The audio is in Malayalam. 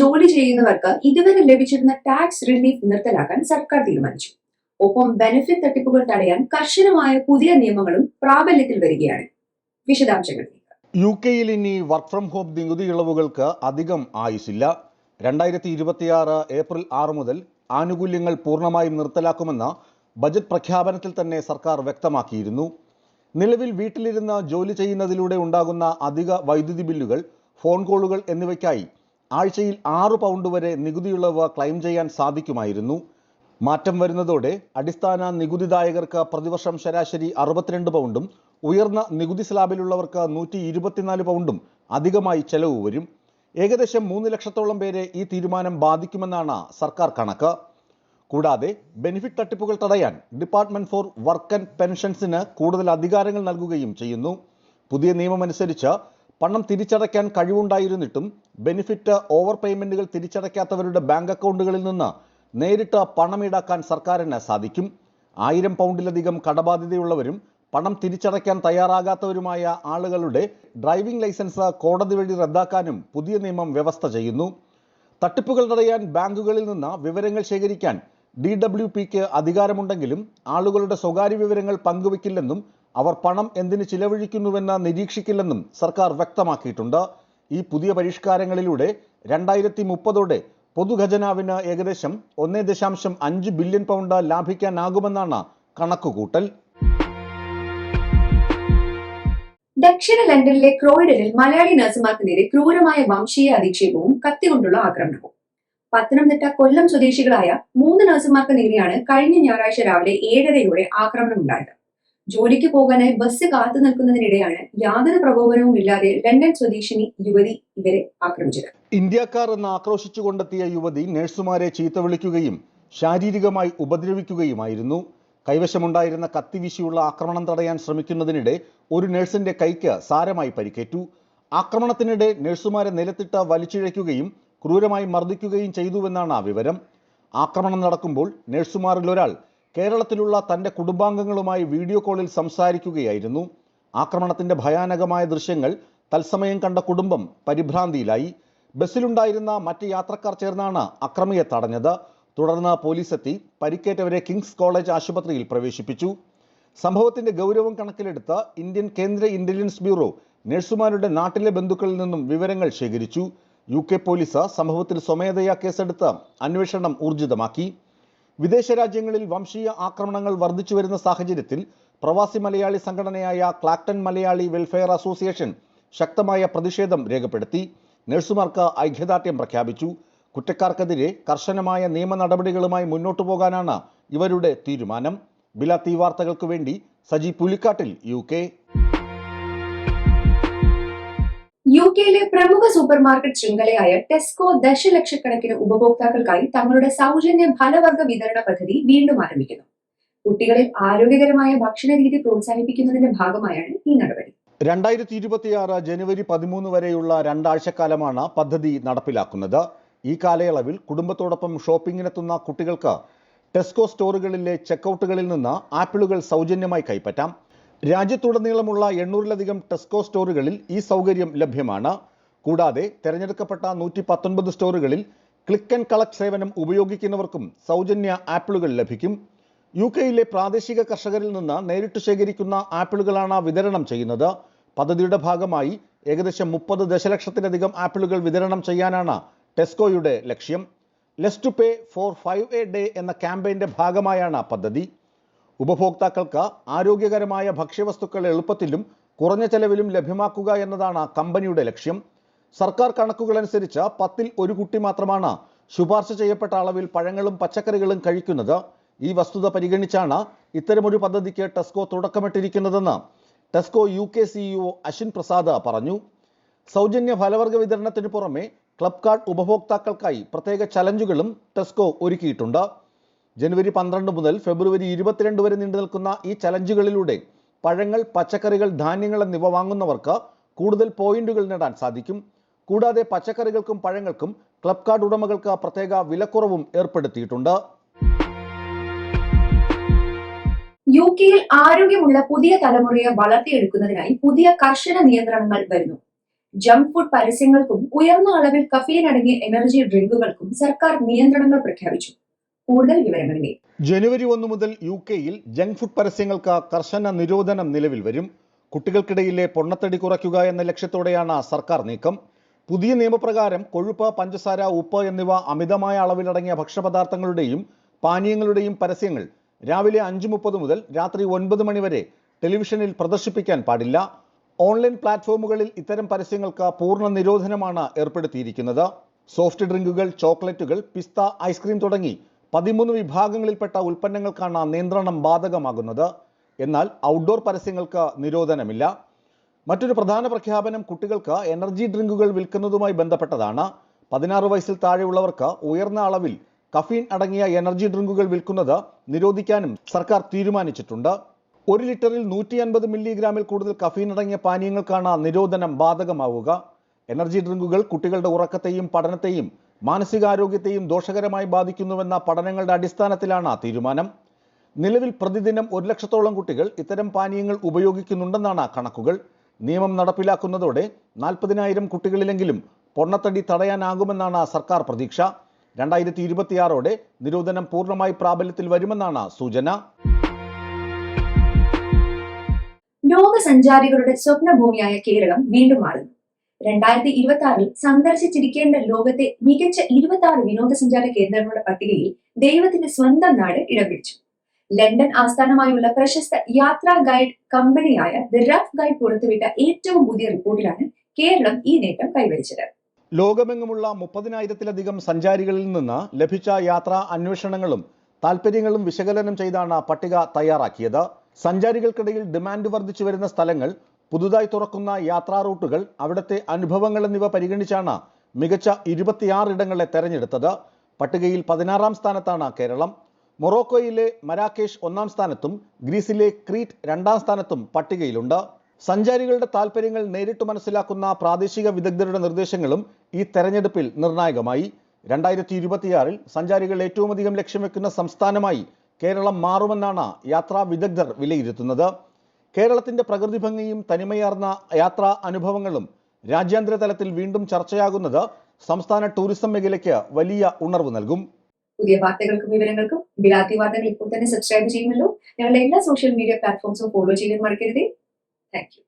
ജോലി ചെയ്യുന്നവർക്ക് ഇതുവരെ ലഭിച്ചിരുന്ന ടാക്സ് റിലീഫ് നിർത്തലാക്കാൻ സർക്കാർ തീരുമാനിച്ചു. ഒപ്പം ബെനിഫിറ്റ് തട്ടിപ്പുകൾ തടയാൻ കർശനമായ പുതിയ നിയമങ്ങളും പ്രാബല്യത്തിൽ വരികയാണ്. വിശദാംശങ്ങൾ യു കെയിൽ ഇനി വർക്ക് ഫ്രം ഹോം നികുതി ഇളവുകൾക്ക് അധികം ആയുസില്ല രണ്ടായിരത്തി ഇരുപത്തിയാറ് ഏപ്രിൽ ആറ് മുതൽ ആനുകൂല്യങ്ങൾ പൂർണമായും നിർത്തലാക്കുമെന്ന് ബജറ്റ് പ്രഖ്യാപനത്തിൽ തന്നെ സർക്കാർ വ്യക്തമാക്കിയിരുന്നു. നിലവിൽ വീട്ടിലിരുന്ന് ജോലി ചെയ്യുന്നതിലൂടെ ഉണ്ടാകുന്ന അധിക വൈദ്യുതി ബില്ലുകൾ ഫോൺ കോളുകൾ എന്നിവയ്ക്കായി ആഴ്ചയിൽ ആറ് പൗണ്ട് വരെ നികുതിയുള്ളവ ക്ലെയിം ചെയ്യാൻ സാധിക്കുമായിരുന്നു. മാറ്റം വരുന്നതോടെ അടിസ്ഥാന നികുതിദായകർക്ക് പ്രതിവർഷം ശരാശരി അറുപത്തിരണ്ട് പൗണ്ടും ഉയർന്ന നികുതി സ്ലാബിലുള്ളവർക്ക് നൂറ്റി ഇരുപത്തിനാല് പൗണ്ടും അധികമായി ചെലവ് വരും. ഏകദേശം മൂന്ന് ലക്ഷത്തോളം പേരെ ഈ തീരുമാനം ബാധിക്കുമെന്നാണ് സർക്കാർ കണക്ക്. കൂടാതെ ബെനിഫിറ്റ് തട്ടിപ്പുകൾ തടയാൻ ഡിപ്പാർട്ട്മെന്റ് ഫോർ വർക്ക് ആൻഡ് പെൻഷൻസിന് കൂടുതൽ അധികാരങ്ങൾ നൽകുകയും ചെയ്യുന്നു. പുതിയ നിയമമനുസരിച്ച് പണം തിരിച്ചടയ്ക്കാൻ കഴിവുണ്ടായിരുന്നിട്ടും ബെനിഫിറ്റ് ഓവർ പേയ്മെന്റുകൾ തിരിച്ചടയ്ക്കാത്തവരുടെ ബാങ്ക് അക്കൗണ്ടുകളിൽ നിന്ന് നേരിട്ട് പണം ഈടാക്കാൻ സർക്കാരിന് സാധിക്കും. ആയിരം പൗണ്ടിലധികം കടബാധ്യതയുള്ളവരും പണം തിരിച്ചടയ്ക്കാൻ തയ്യാറാകാത്തവരുമായ ആളുകളുടെ ഡ്രൈവിംഗ് ലൈസൻസ് കോടതി വഴി റദ്ദാക്കാനും പുതിയ നിയമം വ്യവസ്ഥ ചെയ്യുന്നു. തട്ടിപ്പുകൾ തടയാൻ ബാങ്കുകളിൽ നിന്ന് വിവരങ്ങൾ ശേഖരിക്കാൻ ഡി ഡബ്ല്യു പിക്ക് അധികാരമുണ്ടെങ്കിലും ആളുകളുടെ സ്വകാര്യ വിവരങ്ങൾ പങ്കുവെക്കില്ലെന്നും അവർ പണം എന്തിന് ചിലവഴിക്കുന്നുവെന്ന് നിരീക്ഷിക്കില്ലെന്നും സർക്കാർ വ്യക്തമാക്കിയിട്ടുണ്ട്. ഈ പുതിയ പരിഷ്കാരങ്ങളിലൂടെ രണ്ടായിരത്തി മുപ്പതോടെ പൊതുഖജനാവിന് ഏകദേശം ഒന്നേ ദശാംശം അഞ്ച് ബില്യൺ പൗണ്ട് ലാഭിക്കാനാകുമെന്നാണ് കണക്കുകൂട്ടൽ. ദക്ഷിണ ലണ്ടനിലെ ക്രോയിഡലിൽ മലയാളി നഴ്സുമാർക്ക് നേരെ ക്രൂരമായ വംശീയ അധിക്ഷേപവും കത്തികൊണ്ടുള്ള ആക്രമണവും. പത്തനംതിട്ട കൊല്ലം സ്വദേശികളായ മൂന്ന് നഴ്സുമാർക്ക് നേരെയാണ് കഴിഞ്ഞ ഞായറാഴ്ച രാവിലെ ഏഴരയോടെ ആക്രമണമുണ്ടായത്. ജോലിക്ക് പോകാനായി ബസ് കാത്തു നിൽക്കുന്നതിനിടെയാണ് യാതൊരു പ്രകോപനവും ഇല്ലാതെ ലണ്ടൻ സ്വദേശിനി യുവതി ഇവരെ ആക്രമിച്ചത്. ഇന്ത്യക്കാർ എന്ന് ആക്രോശിച്ചു കൊണ്ടെത്തിയ യുവതി നഴ്സുമാരെ ചീത്ത വിളിക്കുകയും ശാരീരികമായി ഉപദ്രവിക്കുകയുമായിരുന്നു. കൈവശമുണ്ടായിരുന്ന കത്തിവീശിയുള്ള ആക്രമണം തടയാൻ ശ്രമിക്കുന്നതിനിടെ ഒരു നഴ്സിന്റെ കൈക്ക് സാരമായി പരിക്കേറ്റു. ആക്രമണത്തിനിടെ നഴ്സുമാരെ നിലത്തിട്ട് വലിച്ചിഴയ്ക്കുകയും ക്രൂരമായി മർദ്ദിക്കുകയും ചെയ്തുവെന്നാണ് ആ വിവരം. ആക്രമണം നടക്കുമ്പോൾ നഴ്സുമാരിൽ ഒരാൾ കേരളത്തിലുള്ള തന്റെ കുടുംബാംഗങ്ങളുമായി വീഡിയോ കോളിൽ സംസാരിക്കുകയായിരുന്നു. ആക്രമണത്തിന്റെ ഭയാനകമായ ദൃശ്യങ്ങൾ തത്സമയം കണ്ട കുടുംബം പരിഭ്രാന്തിയിലായി. ബസ്സിലുണ്ടായിരുന്ന മറ്റ് യാത്രക്കാർ ചേർന്നാണ് അക്രമിയെ തടഞ്ഞത്. തുടർന്ന് പോലീസ് എത്തി. പരിക്കേറ്റവരെ കിങ്സ് കോളേജ് ആശുപത്രിയിൽ പ്രവേശിപ്പിച്ചു. സംഭവത്തിന്റെ ഗൗരവം കണക്കിലെടുത്ത് ഇന്ത്യൻ കേന്ദ്ര ഇന്റലിജൻസ് ബ്യൂറോ നഴ്സുമാരുടെ നാട്ടിലെ ബന്ധുക്കളിൽ നിന്നും വിവരങ്ങൾ ശേഖരിച്ചു. യു കെ പോലീസ് സംഭവത്തിൽ സ്വമേധയാ കേസെടുത്ത് അന്വേഷണം ഊർജിതമാക്കി. വിദേശ രാജ്യങ്ങളിൽ വംശീയ ആക്രമണങ്ങൾ വർദ്ധിച്ചു വരുന്ന സാഹചര്യത്തിൽ പ്രവാസി മലയാളി സംഘടനയായ ക്ലാക്ടൺ മലയാളി വെൽഫെയർ അസോസിയേഷൻ ശക്തമായ പ്രതിഷേധം രേഖപ്പെടുത്തി. നഴ്സുമാർക്ക് ഐക്യദാർഢ്യം പ്രഖ്യാപിച്ചു. കുറ്റക്കാർക്കെതിരെ കർശനമായ നിയമ നടപടികളുമായി മുന്നോട്ടു പോകാനാണ് ഇവരുടെ തീരുമാനം. ബിലാത്തി വാർത്തകൾക്ക് വേണ്ടി സജി പുലിക്കാട്ടിൽ യു കെയിലെ പ്രമുഖ സൂപ്പർ മാർക്കറ്റ് ശൃംഖലയായ ടെസ്കോ ദശലക്ഷക്കണക്കിന് ഉപഭോക്താക്കൾക്കായി തങ്ങളുടെ സൗജന്യ ഫലവർഗ വിതരണ പദ്ധതി വീണ്ടും ആരംഭിക്കുന്നു. കുട്ടികളിൽ ആരോഗ്യകരമായ ഭക്ഷണ രീതി പ്രോത്സാഹിപ്പിക്കുന്നതിന്റെ ഭാഗമായാണ് ഈ നടപടി. രണ്ടായിരത്തി ഇരുപത്തിയാറ് ജനുവരി പതിമൂന്ന് വരെയുള്ള രണ്ടാഴ്ചക്കാലമാണ് പദ്ധതി നടപ്പിലാക്കുന്നത്. ഈ കാലയളവിൽ കുടുംബത്തോടൊപ്പം ഷോപ്പിങ്ങിനെത്തുന്ന കുട്ടികൾക്ക് ടെസ്കോ സ്റ്റോറുകളിലെ ചെക്കൗട്ടുകളിൽ നിന്ന് ആപ്പിളുകൾ സൗജന്യമായി കൈപ്പറ്റാം. രാജ്യത്തുടനീളമുള്ള എണ്ണൂറിലധികം ടെസ്കോ സ്റ്റോറുകളിൽ ഈ സൗകര്യം ലഭ്യമാണ്. കൂടാതെ തിരഞ്ഞെടുക്കപ്പെട്ട നൂറ്റി പത്തൊൻപത് സ്റ്റോറുകളിൽ ക്ലിക്ക് ആൻഡ് കളക്ട് സേവനം ഉപയോഗിക്കുന്നവർക്കും സൗജന്യ ആപ്പിളുകൾ ലഭിക്കും. യു കെയിലെ പ്രാദേശിക കർഷകരിൽ നിന്ന് നേരിട്ട് ശേഖരിക്കുന്ന ആപ്പിളുകളാണ് വിതരണം ചെയ്യുന്നത്. പദ്ധതിയുടെ ഭാഗമായി ഏകദേശം മുപ്പത് ദശലക്ഷത്തിലധികം ആപ്പിളുകൾ വിതരണം ചെയ്യാനാണ് ടെസ്കോയുടെ ലക്ഷ്യം. Less to pay for five a day എന്ന ക്യാമ്പയിന്റെ ഭാഗമായാണ് പദ്ധതി. ഉപഭോക്താക്കൾക്ക് ആരോഗ്യകരമായ ഭക്ഷ്യവസ്തുക്കൾ എളുപ്പത്തിലും കുറഞ്ഞ ചെലവിലും ലഭ്യമാക്കുക എന്നതാണ് കമ്പനിയുടെ ലക്ഷ്യം. സർക്കാർ കണക്കുകളനുസരിച്ച് പത്തിൽ ഒരു കുട്ടി മാത്രമാണ് ശുപാർശ ചെയ്യപ്പെട്ട അളവിൽ പഴങ്ങളും പച്ചക്കറികളും കഴിക്കുന്നത്. ഈ വസ്തുത പരിഗണിച്ചാണ് ഇത്തരമൊരു പദ്ധതിക്ക് Tesco തുടക്കമിട്ടിരിക്കുന്നതെന്ന് Tesco U K CEO Ashwin Prasad പറഞ്ഞു. സൗജന്യ ഫലവർഗ വിതരണത്തിന് പുറമെ ക്ലബ് കാർഡ് ഉപഭോക്താക്കൾക്കായി പ്രത്യേക ചലഞ്ചുകളും ടെസ്കോ ഒരുക്കിയിട്ടുണ്ട്. ജനുവരി പന്ത്രണ്ട് മുതൽ ഫെബ്രുവരി ഇരുപത്തിരണ്ട് വരെ നീണ്ടു നിൽക്കുന്ന ഈ ചലഞ്ചുകളിലൂടെ പഴങ്ങൾ പച്ചക്കറികൾ ധാന്യങ്ങൾ എന്നിവ വാങ്ങുന്നവർക്ക് കൂടുതൽ പോയിന്റുകൾ നേടാൻ സാധിക്കും. കൂടാതെ പച്ചക്കറികൾക്കും പഴങ്ങൾക്കും ക്ലബ് കാർഡ് ഉടമകൾക്ക് പ്രത്യേക വിലക്കുറവും ഏർപ്പെടുത്തിയിട്ടുണ്ട്. യു കെയിൽ ആരോഗ്യമുള്ള പുതിയ തലമുറയെ വളർത്തിയെടുക്കുന്നതിനായി പുതിയ കർശന നിയന്ത്രണങ്ങൾ വരുന്നു. ജങ്ക് ഫുഡ് പരസ്യങ്ങൾക്കും ഉയർന്ന അളവിൽ കഫീൻ അടങ്ങിയ എനർജി ഡ്രിങ്കുകൾക്കും സർക്കാർ നിയന്ത്രണങ്ങൾ പ്രഖ്യാപിച്ചു. കൂടുതൽ വിവരങ്ങളിലേക്ക്. ജനുവരി ഒന്ന് മുതൽ യു കെയിൽ ജങ്ക് ഫുഡ് പരസ്യങ്ങൾക്ക് കർശന നിരോധനം നിലവിൽ വരും. കുട്ടികൾക്കിടയിലെ പൊണ്ണത്തടി കുറയ്ക്കുക എന്ന ലക്ഷ്യത്തോടെയാണ് സർക്കാർ നീക്കം. പുതിയ നിയമപ്രകാരം കൊഴുപ്പ് പഞ്ചസാര ഉപ്പ് എന്നിവ അമിതമായ അളവിലടങ്ങിയ ഭക്ഷണപദാർത്ഥങ്ങളുടെയും പാനീയങ്ങളുടെയും പരസ്യങ്ങൾ രാവിലെ അഞ്ച് മുപ്പത് മുതൽ രാത്രി ഒൻപത് മണി വരെ ടെലിവിഷനിൽ പ്രദർശിപ്പിക്കാൻ പാടില്ല. ഓൺലൈൻ പ്ലാറ്റ്ഫോമുകളിൽ ഇത്തരം പരസ്യങ്ങൾക്ക് പൂർണ നിരോധനമാണ് ഏർപ്പെടുത്തിയിരിക്കുന്നത്. സോഫ്റ്റ് ഡ്രിങ്കുകൾ ചോക്ലേറ്റുകൾ പിസ്ത ഐസ്ക്രീം തുടങ്ങി പതിമൂന്ന് വിഭാഗങ്ങളിൽപ്പെട്ട ഉൽപ്പന്നങ്ങൾക്കാണ് നിയന്ത്രണം ബാധകമാകുന്നത്. എന്നാൽ ഔട്ട്ഡോർ പരസ്യങ്ങൾക്ക് നിരോധനമില്ല. മറ്റൊരു പ്രധാന പ്രഖ്യാപനം കുട്ടികൾക്ക് എനർജി ഡ്രിങ്കുകൾ വിൽക്കുന്നതുമായി ബന്ധപ്പെട്ടതാണ്. പതിനാറ് വയസ്സിൽ താഴെയുള്ളവർക്ക് ഉയർന്ന അളവിൽ കഫീൻ അടങ്ങിയ എനർജി ഡ്രിങ്കുകൾ വിൽക്കുന്നത് നിരോധിക്കാനും സർക്കാർ തീരുമാനിച്ചിട്ടുണ്ട്. ഒരു ലിറ്ററിൽ നൂറ്റി അൻപത് മില്ലിഗ്രാമിൽ കൂടുതൽ കഫീൻ അടങ്ങിയ പാനീയങ്ങൾക്കാണ് നിരോധനം ബാധകമാവുക. എനർജി ഡ്രിങ്കുകൾ കുട്ടികളുടെ ഉറക്കത്തെയും പഠനത്തെയും മാനസികാരോഗ്യത്തെയും ദോഷകരമായി ബാധിക്കുന്നുവെന്ന പഠനങ്ങളുടെ അടിസ്ഥാനത്തിലാണ് തീരുമാനം. നിലവിൽ പ്രതിദിനം ഒരു ലക്ഷത്തോളം കുട്ടികൾ ഇത്തരം പാനീയങ്ങൾ ഉപയോഗിക്കുന്നുണ്ടെന്നാണ് കണക്കുകൾ. നിയമം നടപ്പിലാക്കുന്നതോടെ നാൽപ്പതിനായിരം കുട്ടികളിലെങ്കിലും പൊണ്ണത്തടി തടയാനാകുമെന്നാണ് സർക്കാർ പ്രതീക്ഷ. രണ്ടായിരത്തി ഇരുപത്തിയാറോടെ നിരോധനം പൂർണമായി പ്രാബല്യത്തിൽ വരുമെന്നാണ് സൂചന. ലോക സഞ്ചാരികളുടെ സ്വപ്നഭൂമിയായ കേരളം വീണ്ടും മാറുന്നു രണ്ടായിരത്തി ഇരുപത്തി ആറിൽ സന്ദർശിച്ചിരിക്കേണ്ട ലോകത്തെ മികച്ച ഇരുപത്തി ആറ് വിനോദസഞ്ചാര കേന്ദ്രങ്ങളുടെ പട്ടികയിൽ ദൈവത്തിന്റെ സ്വന്തം നാട് ഇടം പിടിച്ചു ലണ്ടൻ ആസ്ഥാനമായുള്ള പ്രശസ്ത യാത്രാ ഗൈഡ് കമ്പനിയായ ദ റഫ് ഗൈഡ് പുറത്തുവിട്ട ഏറ്റവും പുതിയ റിപ്പോർട്ടിലാണ് കേരളം ഈ നേട്ടം കൈവരിച്ചത്. ലോകമെങ്ങുമുള്ള മുപ്പതിനായിരത്തിലധികം സഞ്ചാരികളിൽ നിന്ന് ലഭിച്ച യാത്രാ അന്വേഷണങ്ങളും താൽപ്പര്യങ്ങളും വിശകലനം ചെയ്താണ് പട്ടിക തയ്യാറാക്കിയത്. സഞ്ചാരികൾക്കിടയിൽ ഡിമാൻഡ് വർദ്ധിച്ചു വരുന്ന സ്ഥലങ്ങൾ പുതുതായി തുറക്കുന്ന യാത്രാ റൂട്ടുകൾ അവിടുത്തെ അനുഭവങ്ങൾ എന്നിവ പരിഗണിച്ചാണ് മികച്ച ഇരുപത്തിയാറ് ഇടങ്ങളെ തെരഞ്ഞെടുത്തത്. പട്ടികയിൽ പതിനാറാം സ്ഥാനത്താണ് കേരളം. മൊറോക്കോയിലെ മരാക്കേഷ് ഒന്നാം സ്ഥാനത്തും ഗ്രീസിലെ ക്രീറ്റ് രണ്ടാം സ്ഥാനത്തും പട്ടികയിലുണ്ട്. സഞ്ചാരികളുടെ താൽപ്പര്യങ്ങൾ നേരിട്ട് മനസ്സിലാക്കുന്ന പ്രാദേശിക വിദഗ്ധരുടെ നിർദ്ദേശങ്ങളും ഈ തെരഞ്ഞെടുപ്പിൽ നിർണായകമായി. രണ്ടായിരത്തി ഇരുപത്തിയാറിൽ സഞ്ചാരികൾ ഏറ്റവുമധികം ലക്ഷ്യം വെക്കുന്ന സംസ്ഥാനമായി കേരളം മാറുമെന്നാണ് യാത്രാ വിദഗ്ധർ വിലയിരുത്തുന്നത്. കേരളത്തിന്റെ പ്രകൃതി ഭംഗിയും തനിമയാർന്ന യാത്രാ അനുഭവങ്ങളും രാജ്യാന്തര തലത്തിൽ വീണ്ടും ചർച്ചയാകുന്നത് സംസ്ഥാന ടൂറിസം മേഖലയ്ക്ക് വലിയ ഉണർവ് നൽകും. പുതിയ വാർത്തകൾക്കും വിവരങ്ങൾക്കും ബിലാത്തി വാർത്തകൾ ഇപ്പോൾ തന്നെ സബ്സ്ക്രൈബ് ചെയ്യുമല്ലോ. ഞങ്ങളുടെ എല്ലാ സോഷ്യൽ മീഡിയ പ്ലാറ്റ്ഫോംസും ഫോളോ ചെയ്യാൻ മറക്കരുതേ. താങ്ക്